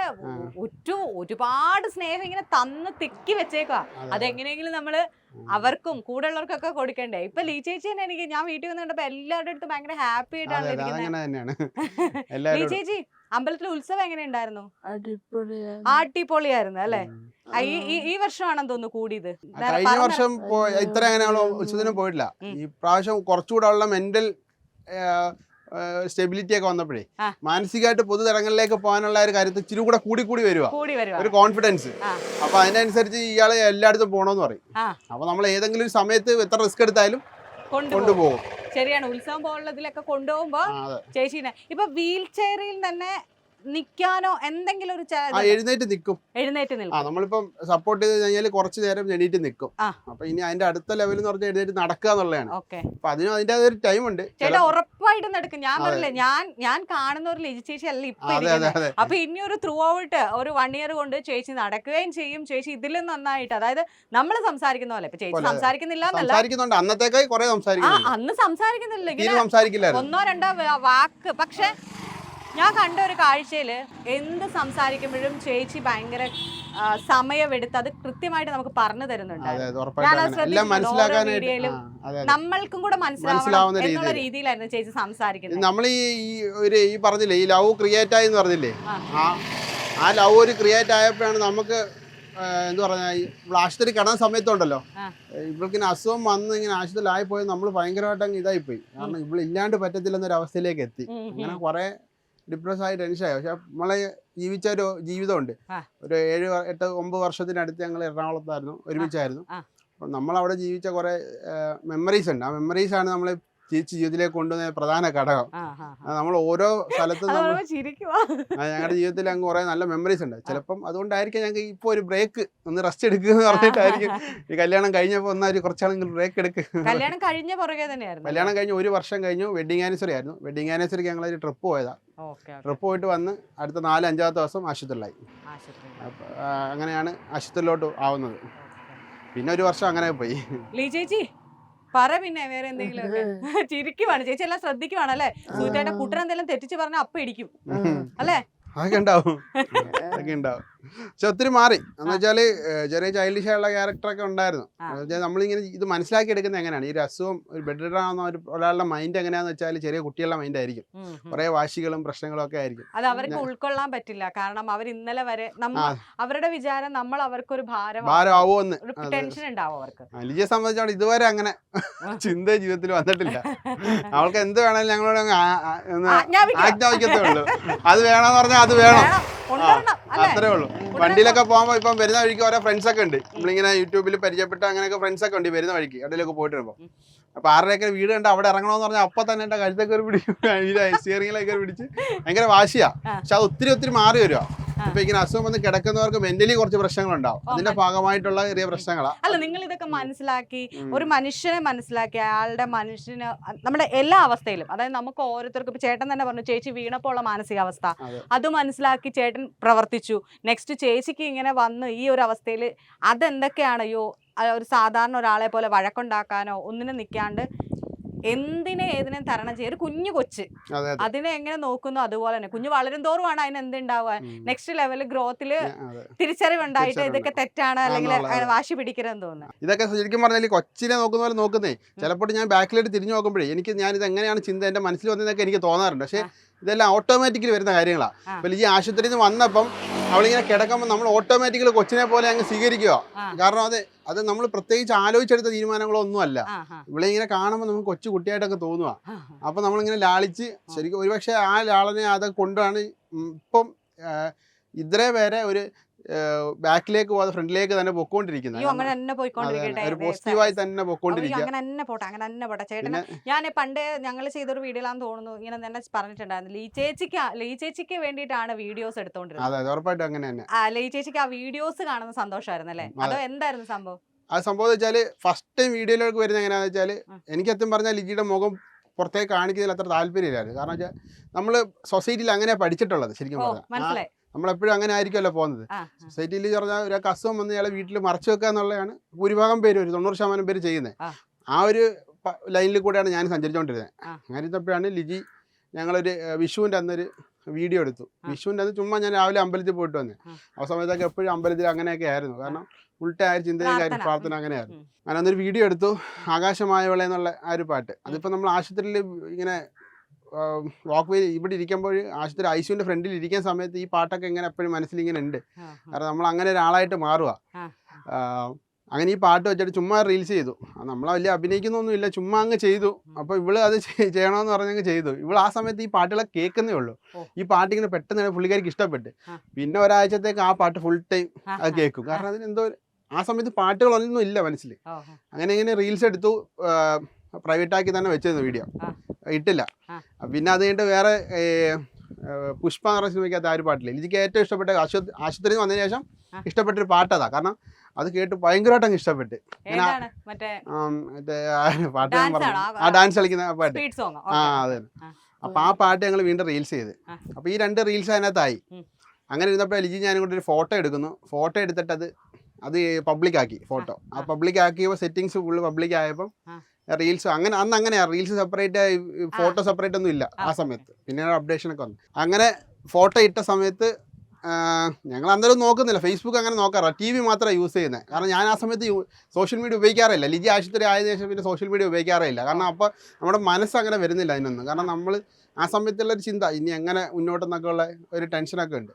ഒറ്റ ഒരുപാട് സ്നേഹം ഇങ്ങനെ തന്ന് തിക്കി വെച്ചേക്കുക അതെ, അതെങ്ങനെയെങ്കിലും നമ്മൾ. അവർക്കും കൂടെ ഉള്ളവർക്കൊക്കെ കൊടുക്കണ്ടേ? ഇപ്പൊ ലീ ചേച്ചി തന്നെ എനിക്ക് ഞാൻ വീട്ടിൽ വന്ന് കണ്ടപ്പോ എല്ലാവരുടെ അടുത്ത് ഭയങ്കര ഹാപ്പി ആയിട്ടാണ് ഇരിക്കുന്നത് തന്നെയാണ്. *laughs* ലീ ചേച്ചി അമ്പലത്തിലെ ഉത്സവം എങ്ങനെ ഉണ്ടായിരുന്നു? ആട്ടിപ്പൊളിയായിരുന്നു അല്ലേ? ഈ വർഷമാണെന്ന് തോന്നുന്നു കൂടിയത്. കഴിഞ്ഞ വർഷം ഇത്ര അങ്ങനെ ഉത്സവത്തിന് ഉത്സവത്തിനും പോയിട്ടില്ല ഈ പ്രാവശ്യം കുറച്ചുകൂടെ ഉള്ള മെന്റൽ സ്റ്റെബിലിറ്റി ഒക്കെ വന്നപ്പോഴേ മാനസികമായിട്ട് പൊതുതലങ്ങളിലേക്ക് പോകാനുള്ള ഒരു കാര്യത്തിൽ ഇച്ചിരി കൂടെ കൂടി കൂടി വരുക ഒരു കോൺഫിഡൻസ്. അപ്പൊ അതിനനുസരിച്ച് ഇയാളെ എല്ലായിടത്തും പോകണമെന്ന് പറയും. അപ്പൊ നമ്മൾ ഏതെങ്കിലും ഒരു സമയത്ത് എത്ര റിസ്ക് എടുത്താലും കൊണ്ടുപോകും. ശരിയാണ്. ഉത്സവം പോലുള്ളതിലൊക്കെ കൊണ്ടുപോകുമ്പോ ചേച്ചീനെ. ഇപ്പൊ വീൽ ചെയറിൽ തന്നെ നിക്കാനോ എന്തെങ്കിലും ഒരു എഴുന്നേറ്റ് നിൽക്കും എഴുന്നേറ്റ് നിൽക്കും. നമ്മളിപ്പം സപ്പോർട്ട് ചെയ്ത് കഴിഞ്ഞാൽ കുറച്ച് നേരം എണീറ്റ് നിൽക്കും. അപ്പൊ ഇനി അതിന്റെ അടുത്ത ലെവൽ എന്ന് പറഞ്ഞാൽ എഴുന്നേറ്റ് നടക്കുക എന്നുള്ളതാണ്. അപ്പൊ അതിനും അതിന്റെ ഒരു ടൈം ഉണ്ട്. ചേട്ടാ ഉറപ്പായിട്ടും നടക്കും ഞാൻ. പറഞ്ഞില്ലേ ഞാൻ ഞാൻ കാണുന്ന ഒരു ലിജി അല്ല ഇപ്പൊ അപ്പൊ ഇനി ഒരു ത്രൂ ഔട്ട് ഒരു വൺ ഇയർ കൊണ്ട് ചേച്ചി നടക്കുകയും ചെയ്യും. ചേച്ചി ഇതിലും നന്നായിട്ട് അതായത് നമ്മൾ സംസാരിക്കുന്ന പോലെ. ഇപ്പൊ ചേച്ചി സംസാരിക്കുന്നില്ല എന്നല്ല. അന്നത്തേക്കായി കുറെ അന്ന് സംസാരിക്കുന്നില്ല. ഒന്നോ രണ്ടോ വാക്ക്. പക്ഷെ ഞാൻ കണ്ട ഒരു കാഴ്ചയിൽ എന്ത് സംസാരിക്കുമ്പോഴും ചേച്ചി ഭയങ്കര സമയമെടുത്ത് അത് കൃത്യമായിട്ട് നമുക്ക് പറഞ്ഞു തരുന്നുണ്ട്. നമ്മൾക്കും കൂടെ മനസ്സിലാവുന്ന എന്നുള്ള രീതിയിലായിരുന്നു ചേച്ചി സംസാരിക്കുന്നത്. നമ്മൾ ഈ ഒരു ഈ പറഞ്ഞില്ലേ ഈ ലവ് ക്രിയേറ്റ് ആയി എന്ന് പറഞ്ഞില്ലേ? ആ. ലവ് ഒരു ക്രിയേറ്റ് ആയപ്പോഴാണ് നമുക്ക് എന്താ എന്ത് പറഞ്ഞാ ഈ ഇവിടെ ആശുപത്രി കിടന്ന സമയത്തുണ്ടല്ലോ. ഇവൾക്കിന് അസുഖം വന്ന് ഇങ്ങനെ ആശുപത്രിയിലായി പോയത് നമ്മൾ ഭയങ്കരമായിട്ട് അങ്ങ് പോയി കാരണം ഇവൾ ഇല്ലാണ്ട് പറ്റത്തില്ലെന്നൊരു അവസ്ഥയിലേക്ക് എത്തി. അങ്ങനെ കുറെ ഡിപ്രസ് ആയി ടെൻഷൻ ആയി. പക്ഷെ നമ്മളെ ജീവിച്ച ഒരു ജീവിതമുണ്ട്. ഒരു ഏഴ് എട്ട് ഒമ്പത് വർഷത്തിനടുത്ത് ഞങ്ങൾ എറണാകുളത്തായിരുന്നു. ഒരുമിച്ചായിരുന്നു. അപ്പം നമ്മളവിടെ ജീവിച്ച കുറേ മെമ്മറീസ് ഉണ്ട്. ആ മെമ്മറീസാണ് നമ്മളെ തിരിച്ച് ജീവിതത്തിലേക്ക് കൊണ്ടുവന്ന പ്രധാന ഘടകം. നമ്മൾ ഓരോ സ്ഥലത്തും ഞങ്ങളുടെ ജീവിതത്തിൽ അങ്ങ് കുറെ നല്ല മെമ്മറീസ് ഉണ്ട്. ചിലപ്പം അതുകൊണ്ടായിരിക്കും ഞങ്ങൾക്ക് ഇപ്പോൾ ഒരു ബ്രേക്ക് ഒന്ന് റെസ്റ്റ് എടുക്കുക എന്ന് പറഞ്ഞിട്ടായിരിക്കും. ഈ കല്യാണം കഴിഞ്ഞപ്പോൾ ഒന്നാ ഒരു കുറച്ചാണെങ്കിൽ ബ്രേക്ക് എടുക്കുക കല്യാണം കഴിഞ്ഞ പുറകെ തന്നെയായിരുന്നു. കല്യാണം കഴിഞ്ഞ് ഒരു വർഷം കഴിഞ്ഞു. വെഡിങ് ആനിവേഴ്സറി ആയിരുന്നു. വെഡിങ് ആനിവേഴ്സറിക്ക് ഞങ്ങൾ ഒരു ട്രിപ്പ് പോയതാ. ട്രിപ്പ് പോയിട്ട് വന്ന് അടുത്ത നാല് അഞ്ചാമത്തെ ദിവസം ആശുപത്രിയിലായി. അങ്ങനെയാണ് ആശുപത്രിയിലോട്ട് ആവുന്നത്. പിന്നെ ഒരു വർഷം അങ്ങനെ പോയി. ലീ ചേച്ചി പറ പിന്നെ വേറെ എന്തെങ്കിലും ചിരിക്കുവാണ് ചേച്ചി എല്ലാം ശ്രദ്ധിക്കുവാണ് അല്ലെ? സൂചിയായിട്ട് കുട്ടൻ എന്തെങ്കിലും തെറ്റിച്ച് പറഞ്ഞാൽ അപ്പൊ ഇടിക്കും. അല്ലേ? അതൊക്കെ ഉണ്ടാവും. *laughs* അതൊക്കെ ഉണ്ടാവും. പക്ഷെ ഒത്തിരി മാറി. എന്ന് വെച്ചാൽ ചെറിയ ചൈൽഡിഷ് ആയുള്ള ക്യാരക്ടറൊക്കെ ഉണ്ടായിരുന്നു. നമ്മളിങ്ങനെ ഇത് മനസ്സിലാക്കി എടുക്കുന്നത് എങ്ങനെയാണ്? ഈ ഒരു അസുഖം ഒരു ബെഡ് ആവുന്ന ഒരു ഒരാളുടെ മൈൻഡ് എങ്ങനെയാന്ന് വെച്ചാൽ ചെറിയ കുട്ടികളുടെ മൈൻഡ് ആയിരിക്കും. കുറേ വാശികളും പ്രശ്നങ്ങളും ഒക്കെ ആയിരിക്കും. അത് അവർക്ക് ഉൾക്കൊള്ളാൻ പറ്റില്ല. കാരണം അവർ ഇന്നലെ വരെ അവരുടെ വിചാരം നമ്മൾ അവർക്കൊരു ഭാരം ഭാരമാവോ. എന്ന് ഒരു. ടെൻഷൻ ഉണ്ടാവും അവർക്ക്. ലിജിയെ സംബന്ധിച്ചോളം ഇതുവരെ അങ്ങനെ *laughs* ചിന്ത ജീവിതത്തിൽ വന്നിട്ടില്ല. അവൾക്ക് എന്ത് വേണമെങ്കിലും ഞങ്ങളോട് ആജ്ഞാപിക്കത്തുള്ളൂ അത് വേണമെന്ന് പറഞ്ഞാൽ അത് വേണം. അത്രേ ഉള്ളൂ. വണ്ടിയിലൊക്കെ പോകുമ്പോൾ ഇപ്പം വരുന്ന വഴിക്ക് ഓരോ ഫ്രണ്ട്സ് ഒക്കെ ഉണ്ട്. നമ്മളിങ്ങനെ യൂട്യൂബിൽ പരിചയപ്പെട്ട അങ്ങനെയൊക്കെ ഫ്രണ്ട്സ് ഒക്കെ ഉണ്ട് വരുന്ന വഴിക്ക് എവിടെയൊക്കെ പോയിട്ട് വരുമ്പോൾ അപ്പൊ ആരുടെയൊക്കെ വീട് കണ്ട് അവിടെ ഇറങ്ങണമെന്ന് പറഞ്ഞാൽ അപ്പൊ തന്നെ എന്റെ കഴുത്തൊക്കെ ഒരു പിടിക്കും സ്റ്റിയറിംഗിലൊക്കെ *laughs* പിടിച്ച് ഭയങ്കര വാശിയാ. പക്ഷെ അത് ഒത്തിരി ഒത്തിരി മാറി വരുവാ. ഇപ്പൊ ഇങ്ങനെ അസുഖം വന്ന് കിടക്കുന്നവർക്ക് മെന്റലി കുറച്ച് പ്രശ്നങ്ങൾ ഉണ്ടാവും അതിന്റെ ഭാഗമായിട്ടുള്ള ചെറിയ പ്രശ്നങ്ങളാണ് അല്ല നിങ്ങൾ ഇതൊക്കെ മനസ്സിലാക്കി ഒരു മനുഷ്യനെ മനസ്സിലാക്കി അയാളുടെ മനുഷ്യന് നമ്മുടെ എല്ലാ അവസ്ഥയിലും അതായത് നമുക്ക് ഓരോരുത്തർക്കും ഇപ്പൊ ചേട്ടൻ തന്നെ പറഞ്ഞു ചേച്ചി വീണപ്പോൾ ഉള്ള മാനസികാവസ്ഥ. അത്. മനസ്സിലാക്കി ചേട്ടൻ പ്രവർത്തിച്ചു. നെക്സ്റ്റ് ചേച്ചിക്ക് ഇങ്ങനെ വന്ന് ഈ ഒരു അവസ്ഥയിൽ അതെന്തൊക്കെയാണ് അയ്യോ ഒരു സാധാരണ ഒരാളെ പോലെ വഴക്കുണ്ടാക്കാനോ ഒന്നിനും നിൽക്കാണ്ട് എന്തിനെ ഏതിനെ തരണം ചെയ്യും? ഒരു കുഞ്ഞു കൊച്ച്. അതെ അതെ. അതിനെ എങ്ങനെ നോക്കുന്നു? അതുപോലെ തന്നെ കുഞ്ഞു വളരും തോറുമാണ് അതിന് എന്തുണ്ടാവുക. Next level ഗ്രോത്തിൽ. തിരിച്ചറിവുണ്ടായിട്ട് ഇതൊക്കെ തെറ്റാണ് അല്ലെങ്കിൽ വാശി പിടിക്കരുതെന്ന് തോന്നുന്നു. ഇതൊക്കെ ശരിക്കും പറഞ്ഞാൽ കൊച്ചിനെ നോക്കുന്ന പോലെ നോക്കുന്നേ. ചിലപ്പോൾ ഞാൻ ബാക്കിലോട്ട് തിരിഞ്ഞു നോക്കുമ്പോഴേ എനിക്ക് ഞാൻ ഇത് എങ്ങനെയാണ് ചിന്ത എന്റെ മനസ്സിൽ വന്നതെന്നൊക്കെ എനിക്ക് തോന്നാറുണ്ട്. പക്ഷേ ഇതെല്ലാം ഓട്ടോമാറ്റിക്കലി വരുന്ന കാര്യങ്ങളാണ്. അപ്പോൾ ഈ ആശുപത്രിയിൽ നിന്ന് വന്നപ്പം അവളിങ്ങനെ കിടക്കുമ്പോൾ നമ്മൾ ഓട്ടോമാറ്റിക്കലി കൊച്ചിനെ പോലെ അങ്ങ് സ്വീകരിക്കുക കാരണം അത് അത് നമ്മൾ പ്രത്യേകിച്ച് ആലോചിച്ചെടുത്ത തീരുമാനങ്ങളൊന്നും അല്ല ഇവിടെ ഇങ്ങനെ കാണുമ്പോൾ നമുക്ക് കൊച്ചു കുട്ടിയായിട്ടൊക്കെ തോന്നുക അപ്പം നമ്മളിങ്ങനെ ലാളിച്ച് ശരിക്കും ഒരുപക്ഷെ ആ ലാളനെ അത് കൊണ്ടാണ് ഇപ്പം ഇത്രേ പേരെ ഒരു ബാക്കിലേക്ക് പോകാതെ ഫ്രണ്ടിലേക്ക് തന്നെ പൊക്കോണ്ടിരിക്കുന്നത് അങ്ങനെ തന്നെ പോയിക്കൊണ്ടിരിക്കട്ടെ ഒരു പോസിറ്റീവായി തന്നെ പൊക്കോണ്ടിരിക്കുക. അങ്ങനെ തന്നെ പോട്ടെ അങ്ങനെ തന്നെ പോട്ടെ. ചേട്ടന് പിന്നെ ഞാൻ പണ്ട് ഞങ്ങൾ ചെയ്തൊരു വീഡിയോലാന്ന് തോന്നുന്നു ഇങ്ങനെ തന്നെ പറഞ്ഞിട്ടുണ്ടായിരുന്നു. ലീ ചേച്ചിക്ക് ലീ ചേച്ചിക്ക് വേണ്ടിയിട്ടാണ് വീഡിയോസ് എടുത്തോണ്ടിരുന്നത്. അതെ ഉറപ്പായിട്ടും അങ്ങനെ തന്നെ. ലീ ചേച്ചിക്ക് ആ വീഡിയോസ് കാണുന്ന സന്തോഷമായിരുന്നു അല്ലേ? അതോ. എന്തായിരുന്നു സംഭവം? ആ സംഭവം വെച്ചാൽ ഫസ്റ്റ് ടൈം വീഡിയോയിലേക്ക് വരുന്നത് എങ്ങനെയാന്ന് വെച്ചാൽ എനിക്ക് സത്യം പറഞ്ഞാൽ ലിജിയുടെ മുഖം പുറത്തേക്ക് കാണിക്കുന്നതിൽ അത്ര താല്പര്യമില്ലായിരുന്നു. കാരണം വെച്ചാൽ നമ്മൾ സൊസൈറ്റിയിൽ അങ്ങനെ പഠിച്ചിട്ടുള്ളത് ശരിക്കും പറഞ്ഞാൽ നമ്മളെപ്പോഴും അങ്ങനെ ആയിരിക്കുമല്ലോ പോകുന്നത്. സൊസൈറ്റിയിൽ പറഞ്ഞാൽ ഒരു അസുഖം വന്ന് ഇയാളെ വീട്ടിൽ മറച്ചു വെക്കുക എന്നുള്ളതാണ് ഭൂരിഭാഗം പേര് ഒരു തൊണ്ണൂറ് ശതമാനം പേര് ചെയ്യുന്നത്. ആ. ഒരു ലൈനിൽ കൂടെയാണ് ഞാൻ സഞ്ചരിച്ചുകൊണ്ടിരുന്നത്. അങ്ങനെ ഇരുന്നപ്പോഴാണ് ലിജി ഞങ്ങളൊരു വിഷുവിന്റെ അന്നൊരു വീഡിയോ എടുത്തു. വിഷുവിന്റെ അന്ന് ചുമ്മാ ഞാൻ രാവിലെ അമ്പലത്തിൽ പോയിട്ട് വന്നു. ആ. സമയത്തൊക്കെ എപ്പോഴും അമ്പലത്തിൽ അങ്ങനെയൊക്കെ ആയിരുന്നു. കാരണം ഉൾട്ട ടൈം ആ ഒരു ചിന്തയും കാര്യം പ്രാർത്ഥന. അങ്ങനെയായിരുന്നു. അങ്ങനെ അന്നൊരു വീഡിയോ എടുത്തു. ആകാശമായവളെ എന്നുള്ള ആ ഒരു പാട്ട്. അതിപ്പോൾ നമ്മൾ ആശുപത്രിയിൽ ഇങ്ങനെ വാക്ക് വേ ഇവിടെ ഇരിക്കുമ്പോൾ ആശുപത്രി ഐസിയുവിന്റെ ഫ്രണ്ടിൽ ഇരിക്കുന്ന സമയത്ത് ഈ പാട്ടൊക്കെ ഇങ്ങനെ എപ്പോഴും മനസ്സിൽ ഇങ്ങനെ ഉണ്ട് കാരണം നമ്മൾ അങ്ങനെ ഒരാളായിട്ട് മാറുക. അങ്ങനെ ഈ പാട്ട് വെച്ചിട്ട് ചുമ്മാ റീൽസ് ചെയ്തു. നമ്മൾ വലിയ അഭിനയിക്കുന്നൊന്നും ഇല്ല ചുമ്മാ അങ്ങ് ചെയ്തു. അപ്പോൾ ഇവൾ അത് ചെയ്- ചെയ്യണമെന്ന് പറഞ്ഞങ്ങ് ചെയ്തു. ഇവൾ ആ സമയത്ത് ഈ പാട്ടുകളെ കേൾക്കുന്നേ ഉള്ളൂ. ഈ പാട്ട് ഇങ്ങനെ പെട്ടെന്ന് പുള്ളിക്കാരിക്ക് ഇഷ്ടപ്പെട്ട്. പിന്നെ ഒരാഴ്ചത്തേക്ക് ആ പാട്ട് ഫുൾ ടൈം അത് കേൾക്കും. കാരണം അതിന് എന്തോ ആ സമയത്ത് പാട്ടുകളൊന്നും ഇല്ല മനസ്സിൽ. അങ്ങനെ ഇങ്ങനെ റീൽസ് എടുത്തു. പ്രൈവറ്റ് ആക്കി തന്നെ വെച്ചിരുന്നു വീഡിയോ. ഇട്ടില്ല. പിന്നെ അത് കഴിഞ്ഞിട്ട് വേറെ ഏ, ഏ, പുഷ്പ എന്ന് പറഞ്ഞ സിനിമയ്ക്കകത്ത് ആ ഒരു പാട്ടില്ല? എനിക്ക് ഏറ്റവും ഇഷ്ടപ്പെട്ട ആശുപത്രി വന്നതിന് ശേഷം ഇഷ്ടപ്പെട്ടൊരു പാട്ടതാ. കാരണം അത് കേട്ട് ഭയങ്കരമായിട്ട് അങ്ങ് ഇഷ്ടപ്പെട്ട് മറ്റേ പാട്ട് ഞാൻ പറഞ്ഞു. ആ ഡാൻസ് കളിക്കുന്ന പാട്ട്. ആ അതെ. അപ്പൊ ആ പാട്ട് ഞങ്ങൾ വീണ്ടും റീൽസ് ചെയ്ത്. അപ്പൊ ഈ രണ്ട് റീൽസ് അതിനകത്തായി. അങ്ങനെ ഇരുന്നപ്പോൾ ലിജി ഞാനും കൂടി ഒരു ഫോട്ടോ എടുക്കുന്നു. ഫോട്ടോ എടുത്തിട്ട് അത് അത് പബ്ലിക് ആക്കി ഫോട്ടോ. ആ. പബ്ലിക് ആക്കിയപ്പോൾ സെറ്റിങ്സ് ഫുള്ള് പബ്ലിക് ആയപ്പോൾ. റീൽസ് അങ്ങനെ അന്ന് അങ്ങനെയാ. റീൽസ് സെപ്പറേറ്റ് ഫോട്ടോ സെപ്പറേറ്റ് ഒന്നും ഇല്ല ആ, സമയത്ത്. പിന്നെ അപ്ഡേഷൻ ഒക്കെ വന്നു. അങ്ങനെ ഫോട്ടോ ഇട്ട സമയത്ത് ഞങ്ങൾ അന്നേരം നോക്കുന്നില്ല. ഫേസ്ബുക്ക് അങ്ങനെ നോക്കാറില്ല. ടി വി മാത്രമേ യൂസ് ചെയ്യുന്നത് കാരണം ഞാൻ ആ സമയത്ത് സോഷ്യൽ മീഡിയ ഉപയോഗിക്കാറില്ല. ലിജി ആശുപത്രി ആയതിനു ശേഷം പിന്നെ സോഷ്യൽ മീഡിയ ഉപയോഗിക്കാറില്ല. കാരണം അപ്പോൾ നമ്മുടെ മനസ്സ് അങ്ങനെ വരുന്നില്ല അതിനൊന്നും. കാരണം നമ്മൾ ആ സമയത്തുള്ള ഒരു ചിന്ത ഇനി എങ്ങനെ മുന്നോട്ടെന്നൊക്കെ ഉള്ള ഒരു ടെൻഷനൊക്കെ ഉണ്ട്.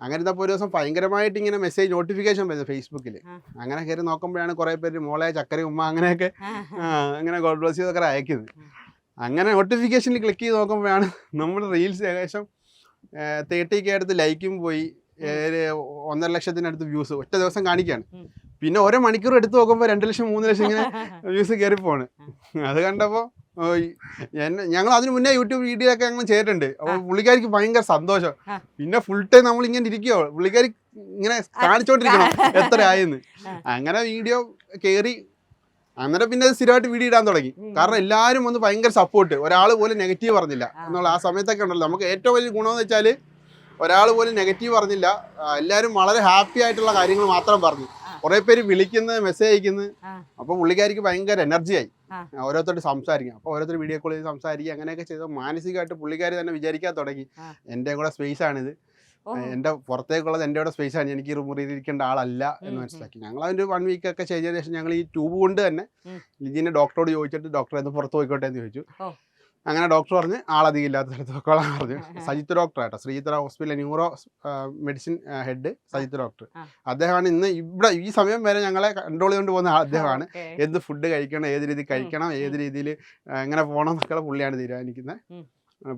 അങ്ങനെ ഇതപ്പോൾ ഒരു ദിവസം ഭയങ്കരമായിട്ട് ഇങ്ങനെ മെസ്സേജ് നോട്ടിഫിക്കേഷൻ വരുന്നത് ഫേസ്ബുക്കിൽ. അങ്ങനെ കയറി നോക്കുമ്പോഴാണ് കുറേ പേര് മോളെ ചക്കര ഉമ്മ അങ്ങനെയൊക്കെ അങ്ങനെ ഗോഡ് ബ്ലസ് ചെയ്തൊക്കെ അയക്കുന്നത്. അങ്ങനെ നോട്ടിഫിക്കേഷനിൽ ക്ലിക്ക് ചെയ്ത് നോക്കുമ്പോഴാണ് നമ്മുടെ റീൽസ് ഏകദേശം തേർട്ടി കെ അടുത്ത് ലൈക്കും പോയി. ഒന്നര ലക്ഷത്തിനടുത്ത് വ്യൂസ് ഒറ്റ ദിവസം കാണിക്കുകയാണ് പിന്നെ ഓരോ മണിക്കൂർ എടുത്ത് നോക്കുമ്പോൾ രണ്ട് ലക്ഷം മൂന്ന് ലക്ഷം ഇങ്ങനെ *laughs* വ്യൂസ് കയറി പോണ്. അത് കണ്ടപ്പോൾ എന്നെ ഞങ്ങൾ അതിന് മുന്നേ യൂട്യൂബ് വീഡിയോ ഒക്കെ ഞങ്ങൾ ചെയ്തിട്ടുണ്ട് അപ്പോൾ പുള്ളിക്കാരിക്ക് ഭയങ്കര സന്തോഷം. പിന്നെ ഫുൾ ടൈം നമ്മൾ ഇങ്ങനെ ഇരിക്കുവോ. പുള്ളിക്കാരി ഇങ്ങനെ കാണിച്ചോണ്ടിരിക്കണം? എത്ര ആയെന്ന്. അങ്ങനെ വീഡിയോ കയറി അങ്ങനെ പിന്നെ സ്ഥിരമായിട്ട് വീഡിയോ ഇടാൻ തുടങ്ങി. കാരണം എല്ലാവരും വന്ന് ഭയങ്കര സപ്പോർട്ട് ഒരാൾ പോലും നെഗറ്റീവ് പറഞ്ഞില്ല. എന്നുള്ള ആ സമയത്തൊക്കെ ഉണ്ടല്ലോ. നമുക്ക് ഏറ്റവും വലിയ ഗുണമെന്ന് വെച്ചാൽ ഒരാൾ പോലും നെഗറ്റീവ് പറഞ്ഞില്ല. എല്ലാവരും വളരെ ഹാപ്പി ആയിട്ടുള്ള കാര്യങ്ങൾ മാത്രം പറഞ്ഞു. കുറേ പേര് വിളിക്കുന്നത് മെസ്സേജ് അയക്കുന്നത്. അപ്പോൾ പുള്ളിക്കാരിക്ക് ഭയങ്കര എനർജി ആയി. ഓരോരുത്തരോട് സംസാരിക്കാം. അപ്പോൾ ഓരോരുത്തർ വീഡിയോ കോൾ ചെയ്ത് സംസാരിക്കുക അങ്ങനെയൊക്കെ ചെയ്ത് മാനസികമായിട്ട് പുള്ളിക്കാരി തന്നെ വിചാരിക്കാൻ തുടങ്ങി. എന്റെ എന്റെ കൂടെ സ്പേസ് ആണിത്. എന്റെ പുറത്തേക്കുള്ളത് എന്റെ കൂടെ സ്പേസ് ആണ്. എനിക്ക് ഇരിക്കേണ്ട ആളല്ല എന്ന് മനസ്സിലാക്കി. ഞങ്ങൾ അതിന്റെ വൺ വീക്ക് ഒക്കെ ചെയ്തതിനു ശേഷം ഞങ്ങൾ ഈ ട്യൂബ് കൊണ്ട് തന്നെ. ലിജിനെ ഡോക്ടറോട് ചോദിച്ചിട്ട് ഡോക്ടറെ പുറത്ത് പോയിക്കോട്ടെ എന്ന് ചോദിച്ചു. അങ്ങനെ ഡോക്ടർ പറഞ്ഞ് ആളധികം ഇല്ലാത്ത സ്ഥലത്ത് നോക്കോളാം പറഞ്ഞു. സജിത്ത് ഡോക്ടർ ആട്ടോ. ശ്രീചിത്ര ഹോസ്പിറ്റലിലെ neuro medicine head Sajith doctor. അദ്ദേഹമാണ് ഇന്ന് ഇവിടെ ഈ സമയം വരെ ഞങ്ങളെ കൺട്രോൾ ചെയ്തുകൊണ്ട് പോകുന്ന അദ്ദേഹമാണ്. എന്ത് ഫുഡ് കഴിക്കണം ഏത് രീതിയിൽ കഴിക്കണം ഏത് രീതിയിൽ എങ്ങനെ പോകണം എന്നൊക്കെ പുള്ളിയാണ് തീരുമാനിക്കുന്നത്.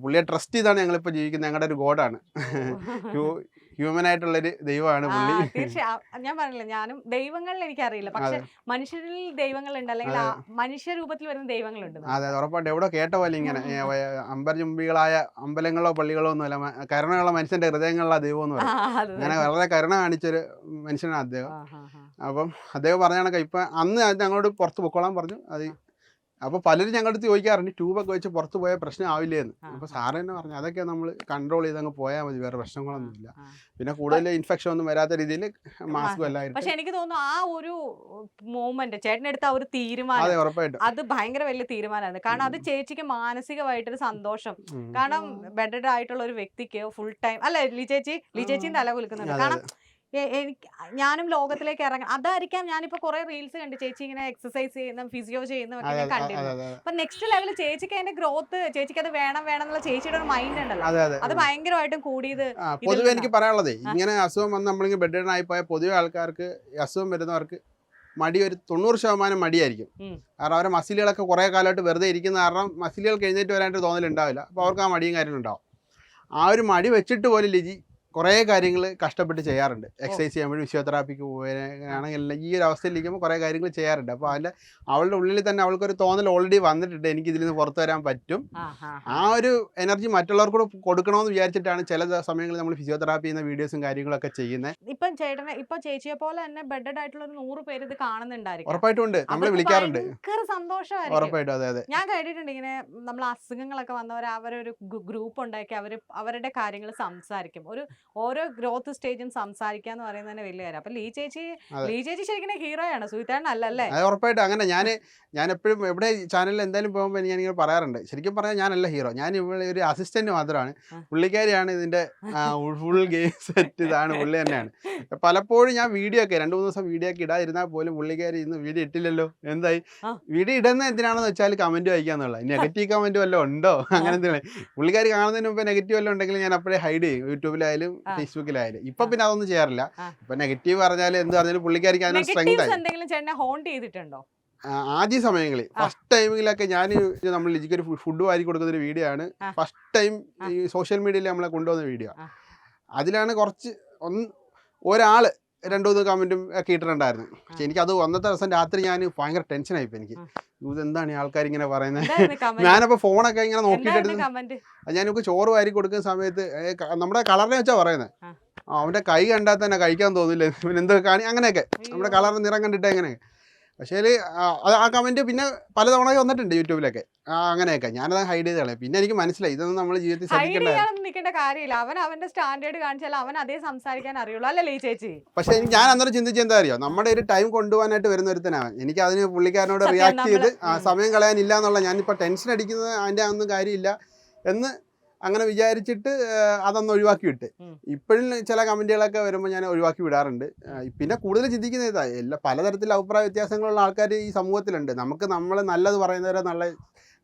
പുള്ളിയെ ട്രസ്റ്റ് ചെയ്താണ് ഞങ്ങളിപ്പോൾ ജീവിക്കുന്നത്. ഞങ്ങളുടെ ഒരു ഗോഡാണ്. *laughs* ഹ്യൂമൻ ആയിട്ടുള്ളൊരു ദൈവമാണ് പുള്ളി. തീർച്ചയായും. ഞാൻ പറഞ്ഞില്ല ഞാനും ദൈവങ്ങളിൽ എനിക്കറിയില്ല. പക്ഷെ മനുഷ്യരിൽ ദൈവങ്ങൾ ഉണ്ട് അല്ലെങ്കിൽ മനുഷ്യ രൂപത്തിൽ വരുന്ന ദൈവങ്ങളുണ്ട്. അതെ ഉറപ്പായിട്ട്. എവിടെ കേട്ട പോലെ ഇങ്ങനെ *laughs* അമ്പരചുംബികളായ അമ്പലങ്ങളോ പള്ളികളോ ഒന്നുമില്ല കരുണയുള്ള മനുഷ്യന്റെ ഹൃദയങ്ങളിലെ ദൈവം എന്ന് പറയുന്നത് പറയും അങ്ങനെ. വളരെ കരുണ കാണിച്ചൊരു മനുഷ്യനാണ് അദ്ദേഹം. അപ്പം അദ്ദേഹം പറഞ്ഞ കണക്ക് ഇപ്പം അന്ന് ഞങ്ങളോട് പുറത്ത് പൊക്കോളാൻ പറഞ്ഞു. അത് അപ്പോൾ പലരും ഞങ്ങളുടെ അടുത്ത് ചോദിക്കാറുണ്ട് ട്യൂബൊക്കെ വെച്ച് പുറത്ത് പോയാൽ പ്രശ്നം ആവില്ലേ എന്ന് അപ്പൊ അപ്പോൾ. സാറ് തന്നെ പറഞ്ഞു അതൊക്കെ നമ്മൾ കൺട്രോൾ ചെയ്ത് അങ്ങ് പോയാൽ മതി വേറെ പ്രശ്നങ്ങളൊന്നുമില്ല. പിന്നെ കൂടുതൽ ഇൻഫെക്ഷൻ ഒന്നും വരാത്ത രീതിയിൽ മാസ്ക് എല്ലാം പക്ഷെ എനിക്ക് തോന്നുന്നു ആ ഒരു മൂവ്മെന്റ് ചേട്ടനെടുത്ത ആ ഒരു തീരുമാനം അതെ ഉറപ്പായിട്ടും. അത് ഭയങ്കര വലിയ തീരുമാനമാണ് കാരണം അത് ചേച്ചിക്ക് മാനസികമായിട്ടൊരു സന്തോഷം. കാരണം ബെഡഡ് ആയിട്ടുള്ള ഒരു വ്യക്തിക്ക് ഫുൾ ടൈം അല്ല ലിചേച്ചി ചേച്ചി ലീ ചേച്ചിയും തല കുലുക്കുന്നുണ്ട്. കാരണം എനിക്ക് ഞാനും ലോകത്തിലേക്ക് ഇറങ്ങാം അതായിരിക്കാം ഞാനിപ്പോ കുറെ റീൽസ് കണ്ട് ചേച്ചി ഇങ്ങനെ എക്സസൈസ് ചെയ്യുന്ന ഫിസിയോ ഞാൻ അതെ കണ്ടിരുന്നു. അപ്പൊ നെക്സ്റ്റ് ലെവൽ ചേച്ചിക്ക് അതിന്റെ ഗ്രോത്ത് ചേച്ചിക്ക് അത് വേണം വേണം എന്നുള്ള ചേച്ചിയുടെ ഒരു മൈൻഡ് ഉണ്ടല്ലോ. അതെ ഭയങ്കരമായിട്ടും കൂടിയത് പൊതുവെ എനിക്ക് പറയാനുള്ളത് ഇങ്ങനെ അസുഖം വന്ന് നമ്മളിങ്ങനെ ബെഡ് ആയി പോയ പൊതുവെ ആൾക്കാർക്ക് അസുഖം വരുന്നവർക്ക് മടി ഒരു തൊണ്ണൂറ് ശതമാനം മടിയായിരിക്കും. കാരണം അവരെ മസിലുകളൊക്കെ കുറേ കാലമായിട്ട് വെറുതെ ഇരിക്കുന്ന കാരണം മസിലുകൾക്ക് എഴുന്നേറ്റ് വരാനായിട്ട് തോന്നലുണ്ടാവില്ല. അപ്പോൾ അവർക്ക് ആ മടിയും കാര്യങ്ങളും ഉണ്ടാവും. ആ ഒരു മടി വെച്ചിട്ട് പോലും ലിജി കുറേ കാര്യങ്ങൾ കഷ്ടപ്പെട്ട് ചെയ്യാറുണ്ട്. എക്സസൈസ് ചെയ്യാൻ വേണ്ടി ഫിസിയോതെറാപ്പിക്ക് പോകാനാണെങ്കിൽ ഈ ഒരു അവസ്ഥയിലിരിക്കുമ്പോൾ കുറേ കാര്യങ്ങൾ ചെയ്യാറുണ്ട്. അപ്പോൾ അതിന്റെ അവളുടെ ഉള്ളിൽ തന്നെ അവൾക്കൊരു തോന്നൽ ഓൾറെഡി വന്നിട്ടുണ്ട്. എനിക്ക് ഇതിൽ നിന്ന് പുറത്തു വരാൻ പറ്റും. ആ, ഒരു എനർജി മറ്റുള്ളവർക്കൂടെ കൊടുക്കണമെന്ന് വിചാരിച്ചിട്ടാണ് ചില സമയങ്ങളിൽ നമ്മൾ ഫിസിയോതെറാപ്പി ചെയ്യുന്ന വീഡിയോസും കാര്യങ്ങളൊക്കെ ചെയ്യുന്നത്. ഇപ്പം ചേട്ടനെ ഇപ്പൊ ചേച്ചിയെ പോലെ തന്നെ ബെഡഡ് ആയിട്ടുള്ള ഒരു നൂറ് പേര് ഇത് കാണുന്നുണ്ടായിരിക്കും. ഉറപ്പായിട്ടും ഉണ്ട് നമ്മൾ വിളിക്കാറുണ്ട്. സന്തോഷമായിരിക്കും. ഉറപ്പായിട്ടും. അതെ അതെ. ഞാൻ കേട്ടിട്ടുണ്ട് ഇങ്ങനെ നമ്മൾ അസുഖങ്ങളൊക്കെ വന്നവർ അവരൊരു ഗ്രൂപ്പ് ഉണ്ടാക്കി അവർ അവരുടെ കാര്യങ്ങൾ സംസാരിക്കും. ഒരു ഓരോ ഗ്രോത്ത് സ്റ്റേജും സംസാരിക്കുക എന്ന് പറയുന്നത് തന്നെ വലിയ കാര്യം. അപ്പൊ ലീ ചേച്ചി ലീ ചേച്ചി ശരിക്കും ഹീറോയാണ് സുഹിത്താൻ അല്ലല്ലേ അത് ഉറപ്പായിട്ടും അങ്ങനെ ഞാൻ ഞാൻ എപ്പോഴും എവിടെ ചാനലിൽ എന്തായാലും പോകുമ്പോൾ ഞാൻ ഇങ്ങനെ പറയാറുണ്ട്. ശരിക്കും പറഞ്ഞാൽ ഞാനല്ല ഹീറോ ഞാൻ ഇവിടെ ഒരു അസിസ്റ്റന്റ് മാത്രമാണ്. പുള്ളിക്കാരിയാണ് ഇതിന്റെ ഫുൾ ഗെയിം സെറ്റ് ഇതാണ്. പുള്ളി തന്നെയാണ്. പലപ്പോഴും ഞാൻ വീഡിയോ ഒക്കെ രണ്ട് മൂന്ന് ദിവസം വീഡിയോ ഒക്കെ ഇടാതിരുന്നാൽ പോലും പുള്ളിക്കാരി ഇന്ന് വീഡിയോ ഇട്ടില്ലല്ലോ. എന്തായി? വീഡിയോ ഇടുന്ന എന്തിനാണെന്ന് വെച്ചാൽ കമന്റ് വായിക്കാന്നുള്ള നെഗറ്റീവ് കമന്റ് വല്ലതും ഉണ്ടോ? അങ്ങനെ എന്തെങ്കിലും. പുള്ളിക്കാരി കാണുന്നതിന് മുമ്പ് നെഗറ്റീവ് വല്ലതും ഉണ്ടെങ്കിൽ ഞാൻ അപ്പോഴേ ഹൈഡ് ചെയ്യും. യൂട്യൂബിലായാലും. ഫേസ്ബുക്കിലായാലും. ഇപ്പൊ. പിന്നെ അതൊന്നും ചെയ്യാറില്ല. ഇപ്പൊ നെഗറ്റീവ് പറഞ്ഞാൽ എന്ത് പറഞ്ഞാലും പുള്ളിക്കാരിക്ക് അതിനൊരു സ്ട്രെങ്ത് എന്തെങ്കിലും ചേട്ടനെ ഹോണ്ട് ചെയ്തിട്ടുണ്ടോ? ആദ്യ സമയങ്ങളിൽ ഫസ്റ്റ് ടൈമിലൊക്കെ ഞാൻ നമ്മൾ ലിജിക്ക് ഒരു ഫുഡ് വാരി കൊടുക്കുന്ന ഒരു വീഡിയോ ആണ്. ഫസ്റ്റ് ടൈം ഈ സോഷ്യൽ മീഡിയയിൽ നമ്മളെ കൊണ്ടുവന്ന വീഡിയോ. അതിലാണ് കുറച്ച് ഒന്ന് ഒരാൾ രണ്ടു മൂന്ന് കമന്റും ഒക്കെ ഇട്ടിട്ടുണ്ടായിരുന്നു. പക്ഷെ എനിക്ക് അത് അന്നത്തെ ദിവസം രാത്രി ഞാൻ ഭയങ്കര ടെൻഷനായിപ്പോ എനിക്ക്. ഇതെന്താണ് എന്താണ് ഈ ആൾക്കാർ ഇങ്ങനെ പറയുന്നത്? ഞാനപ്പോ ഫോണൊക്കെ ഇങ്ങനെ നോക്കിയിട്ട് ഞാനിപ്പോ ചോറ് വാരി കൊടുക്കുന്ന സമയത്ത് നമ്മുടെ കളറിനെ വെച്ചാ പറയുന്നത് അവന്റെ കൈ കണ്ടാൽ തന്നെ കഴിക്കാൻ തോന്നില്ല? ഇവൻ എന്തൊക്കെ കാണി അങ്ങനെയൊക്കെ. നമ്മുടെ കളർ നിറം കണ്ടിട്ട് എങ്ങനെ പക്ഷേ അത് ആ കമന്റ് പിന്നെ പലതവണ വന്നിട്ടുണ്ട് യൂട്യൂബിലൊക്കെ. അങ്ങനെയൊക്കെ. ഞാനത് ഹൈഡ് ചെയ്ത് കളയാം പിന്നെ എനിക്ക് മനസ്സിലായി ഇതൊന്നും നമ്മൾ ജീവിതത്തിൽ ശ്രദ്ധിക്കേണ്ട കാര്യമില്ല. അവൻ അവന്റെ സ്റ്റാൻഡേർഡ് കാണിച്ചാൽ അവൻ അതേ സംസാരിക്കാൻ അറിയുള്ളൂ. അല്ലേ ചേച്ചി? പക്ഷെ ഞാൻ അന്നേരം ചിന്തിച്ച എന്താ അറിയോ? നമ്മുടെ ഒരു ടൈം കൊണ്ടുപോകാനായിട്ട് വരുന്ന ഒരുത്തനാണ് എനിക്ക് അതിന് പുള്ളിക്കാരനോട് റിയാക്ട് ചെയ്ത്. സമയം കളയാനില്ല എന്നുള്ള ഞാനിപ്പോൾ ടെൻഷൻ അടിക്കുന്നത് അതിന്റെ ഒന്നും കാര്യമില്ല എന്ന് അങ്ങനെ വിചാരിച്ചിട്ട് അതൊന്ന് ഒഴിവാക്കി വിട്ട്. ഇപ്പോഴും ചില കമന്റുകളൊക്കെ വരുമ്പോൾ ഞാൻ ഒഴിവാക്കി വിടാറുണ്ട്. പിന്നെ കൂടുതൽ ചിന്തിക്കുന്ന ഇതാ എല്ലാ പലതരത്തിലുള്ള അഭിപ്രായ വ്യത്യാസങ്ങളുള്ള ആൾക്കാർ ഈ സമൂഹത്തിലുണ്ട്. നമുക്ക് നമ്മൾ നല്ലത് പറയുന്നവരെ നല്ല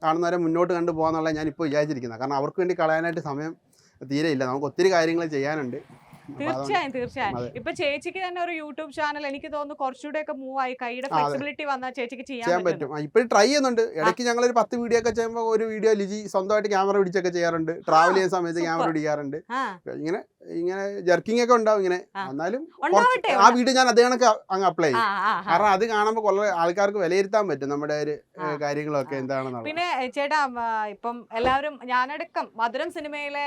കാണുന്നവരെ മുന്നോട്ട് കണ്ടു പോകാന്നുള്ള ഞാൻ ഇപ്പോൾ വിചാരിച്ചിരിക്കുന്നത് കാരണം അവർക്ക് വേണ്ടി കളയാനായിട്ട് സമയം തീരെ ഇല്ല. നമുക്ക് ഒത്തിരി കാര്യങ്ങൾ ചെയ്യാനുണ്ട്. തീർച്ചയായും തീർച്ചയായും. ഇപ്പൊ ചേച്ചിക്ക് തന്നെ ഒരു യൂട്യൂബ് ചാനൽ എനിക്ക് തോന്നുന്നു കുറച്ചുകൂടെ ഒക്കെ മൂവ് ആയി. കൈയുടെ ഫ്ലെക്സിബിലിറ്റി വന്നാൽ ചേച്ചിക്ക് ചെയ്യാൻ പറ്റും. ഇപ്പോഴും ട്രൈ ചെയ്യുന്നുണ്ട്. ഇടയ്ക്ക് ഞങ്ങൾ ഒരു പത്ത് വീഡിയോ ഒക്കെ ചെയ്യുമ്പോൾ ഒരു വീഡിയോ ലിജി സ്വന്തമായിട്ട് ക്യാമറ പിടിച്ചൊക്കെ ചെയ്യാറുണ്ട്. ട്രാവൽ ചെയ്യുന്ന സമയത്ത് ക്യാമറ പിടിക്കാറുണ്ട്. ഇങ്ങനെ ഇങ്ങനെ ജർക്കിംഗ് ഒക്കെ ഉണ്ടാവും ഇങ്ങനെ. എന്നാലും ആ വീട് ഞാൻ അതേ കണക്ക് അങ്ങ് അപ്ലൈ ചെയ്യും. കാരണം അത് കാണുമ്പോൾ കുറെ ആൾക്കാർക്ക് വിലയിരുത്താൻ പറ്റും നമ്മുടെ ഒരു കാര്യങ്ങളൊക്കെ എന്താണെന്ന് പിന്നെ ചേട്ടാ ഇപ്പം എല്ലാവരും ഞാനടക്കം മധുരം സിനിമയിലെ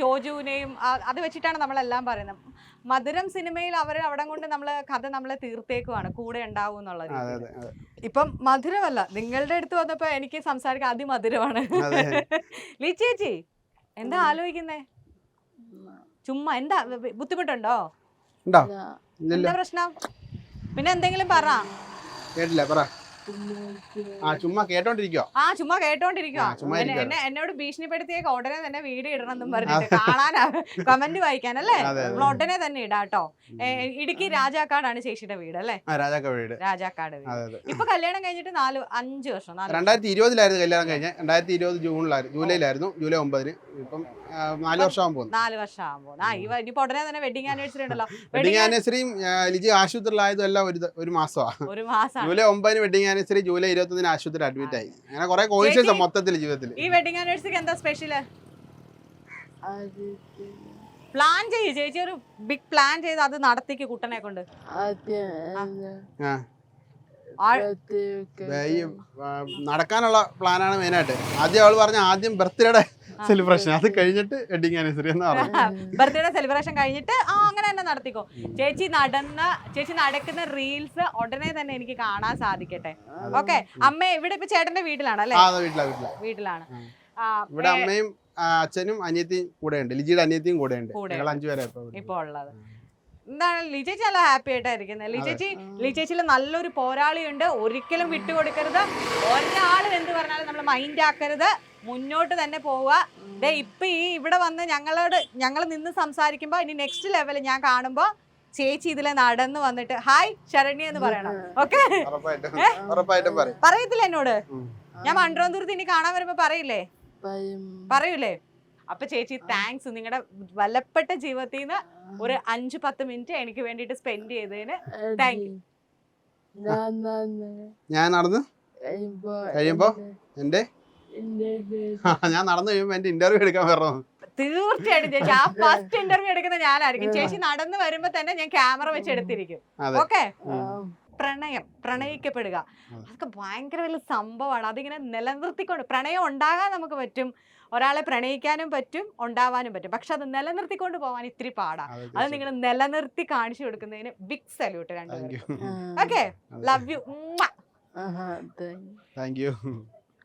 ജോജുവിനെയും അത് വെച്ചിട്ടാണ് നമ്മളെല്ലാം പറയുന്നത്. മധുരം സിനിമയിൽ അവർ അവിടെ കൊണ്ട് നമ്മൾ കഥ നമ്മളെ തീർത്തേക്കുവാണ് കൂടെ ഉണ്ടാവും എന്നുള്ളത് ഇപ്പം മധുരമല്ല നിങ്ങളുടെ അടുത്ത് വന്നപ്പോ എനിക്ക് സംസാരിക്കാൻ അതിമധുരമാണ്. അതെ. *laughs* ലീ എന്താ ആലോചിക്കുന്നേ? ചുമ്മാ എന്താ ബുദ്ധിമുട്ടുണ്ടോ? ഉണ്ടോ? ഇല്ല. എന്താ പ്രശ്നം? പിന്നെ എന്തെങ്കിലും പറ. കേട്ടില്ല പറ. ആ ചുമ്മാ കേട്ടോണ്ടിരിക്കോ ആ ചുമ്മാ ഇരിക്കുവാ. എന്നെ എന്നോട് ഭീഷണിപ്പെടുത്തിയേക്ക് ഉടനെ തന്നെ വീഡിയോ ഇടണം എന്നും പറഞ്ഞിട്ട് കാണാനാ കമന്റ് വായിക്കാൻ അല്ലേ ഉടനെ തന്നെ ഇടാട്ടോ ഇടുക്കി രാജാക്കാടാണ് ചേച്ചിയുടെ വീട് അല്ലേ? വീട്. രാജാക്കാട് ഇപ്പൊ കല്യാണം കഴിഞ്ഞിട്ട് നാല് അഞ്ച് വർഷം വർഷം. രണ്ടായിരത്തി ഇരുപതിലായിരുന്നു കല്യാണം കഴിഞ്ഞ രണ്ടായിരത്തി ഇരുപത് ജൂണിലായിരുന്നു ജൂലൈയിലായിരുന്നു ജൂലൈ ഒമ്പതിന്. ഇപ്പം നാല് വർഷമാകാൻ പോകുന്നു. നാല് വർഷം ആകുമ്പോൾ ആ ഇവ ഇനിയിപ്പോ ഉടനെ തന്നെ വെഡിങ് ആനിവേഴ്സറി ഉണ്ടല്ലോ. *laughs* വെഡിങ് ആനിവേഴ്സറിയും ലിജി ആശുപത്രിയിലായതും എല്ലാം ഒരു മാസം ഒരു മാസമാണ് ഒരു മാസം. ജൂലൈ ഒമ്പതിന് വെഡിങ് ആനിവേഴ്സറി ജൂലൈ ഇരുപത്തൊന്നിന് ആശുപത്രി അഡ്മിറ്റ് ആയി. അങ്ങനെ കുറെ കോയിൻസിഡൻസ് മൊത്തത്തിൽ ജീവിതത്തിൽ ഈ വെഡിങ് ആനിവേഴ്സറിക്ക് എന്താ സ്പെഷ്യൽ ആദ്യത്തെ പ്ലാൻ ചെയ്യ്. ചേച്ചി ഒരു ബിഗ് പ്ലാൻ ചെയ്ത് അത് നടത്തിക്ക് കുട്ടനെ കൊണ്ട്. ആദ്യം ആ. ആ- പ്രത്യേക നടക്കാനുള്ള പ്ലാനാണ് മെയിനായിട്ട് ആദ്യം അവൾ പറഞ്ഞ ആദ്യം ബർത്ത്ഡേയുടെ സെലിബ്രേഷൻ അത് കഴിഞ്ഞിട്ട് വെഡിങ് ആനിവേഴ്സറി എന്ന് പറഞ്ഞു ബർത്ത്ഡേ സെലിബ്രേഷൻ കഴിഞ്ഞിട്ട് ആ അങ്ങനെ തന്നെ നടത്തിക്കോ. ചേച്ചി നടന്ന ചേച്ചി നടക്കുന്ന റീൽസ് ഉടനെ തന്നെ എനിക്ക് കാണാൻ സാധിക്കട്ടെ. ഓക്കെ അമ്മ ഇവിടെ ഇപ്പൊ ചേട്ടന്റെ വീട്ടിലാണ് അല്ലേ? ആ വീട്ടിലാ വീട്ടിലാ. വീട്ടിലാണ്. ഇവിടെ അമ്മയും അച്ഛനും അനിയത്തിയും കൂടെ ഉണ്ട് ലിജിയുടെ അനിയത്തിയും കൂടെ ഉണ്ട് ഞങ്ങൾ അഞ്ചുപേരെ. ഇപ്പൊ ഉള്ളത്. എന്താണ് ലിജേച്ചി നല്ല ഹാപ്പി ആയിട്ടായിരിക്കുന്നത് ലിജേച്ചി ലിജേച്ചിൽ നല്ലൊരു പോരാളിയുണ്ട്. ഒരിക്കലും വിട്ടുകൊടുക്കരുത്. ഒരാളും എന്ത് പറഞ്ഞാലും നമ്മൾ മൈൻഡ് ആക്കരുത്. മുന്നോട്ട് തന്നെ പോവുക. ദേ ഇപ്പൊ ഈ ഇവിടെ വന്ന് ഞങ്ങളോട് ഞങ്ങൾ നിന്ന് സംസാരിക്കുമ്പോ ഇനി നെക്സ്റ്റ് ലെവൽ ഞാൻ കാണുമ്പോ ചേച്ചി ഇതിലെ നടന്ന് വന്നിട്ട് ഹായ് ശരണ്യ എന്ന് പറയണം. ഓക്കെ പറയത്തില്ല എന്നോട്? ഞാൻ മൺട്രോന്തുരുത്ത് ഇനി കാണാൻ വരുമ്പോ പറയില്ലേ? പറയൂലേ? അപ്പൊ ചേച്ചി താങ്ക്സ് നിങ്ങളുടെ വലപ്പെട്ട ജീവിതത്തിൽ നിന്ന് ഒരു അഞ്ചു പത്ത് മിനിറ്റ് എനിക്ക് വേണ്ടിട്ട് സ്പെൻഡ് ചെയ്തതിന് താങ്ക് യു ഞാൻ നടന്ന് കഴിയുമ്പോ? എന്റെ- ഞാൻ നടന്നു കഴിയുമ്പോ എന്റെ ഇന്റർവ്യൂ എടുക്കാൻ വരണം. തീർച്ചയായിട്ടും ചേച്ചി ആ ഫസ്റ്റ് ഇന്റർവ്യൂ എടുക്കുന്ന ഞാനായിരിക്കും. ചേച്ചി നടന്നു വരുമ്പോ തന്നെ ഞാൻ ക്യാമറ വെച്ച് എടുത്തിരിക്കും. ഓക്കെ പ്രണയം പ്രണയിക്കപ്പെടുക. അതെ. അതൊക്കെ ഭയങ്കര വലിയ സംഭവമാണ്. അതിങ്ങനെ നിലനിർത്തിക്കൊണ്ട് പ്രണയം ഉണ്ടാകാൻ നമുക്ക് പറ്റും. ഒരാളെ പ്രണയിക്കാനും പറ്റും ഉണ്ടാവാനും പറ്റും. പക്ഷെ അത് നിലനിർത്തിക്കൊണ്ട് പോകാൻ ഇത്തിരി പാടാണ് അത് നിങ്ങൾ നിലനിർത്തി കാണിച്ചു കൊടുക്കുന്നതിന് ബിഗ് സല്യൂട്ട് രണ്ടുപേരും okay love you thank you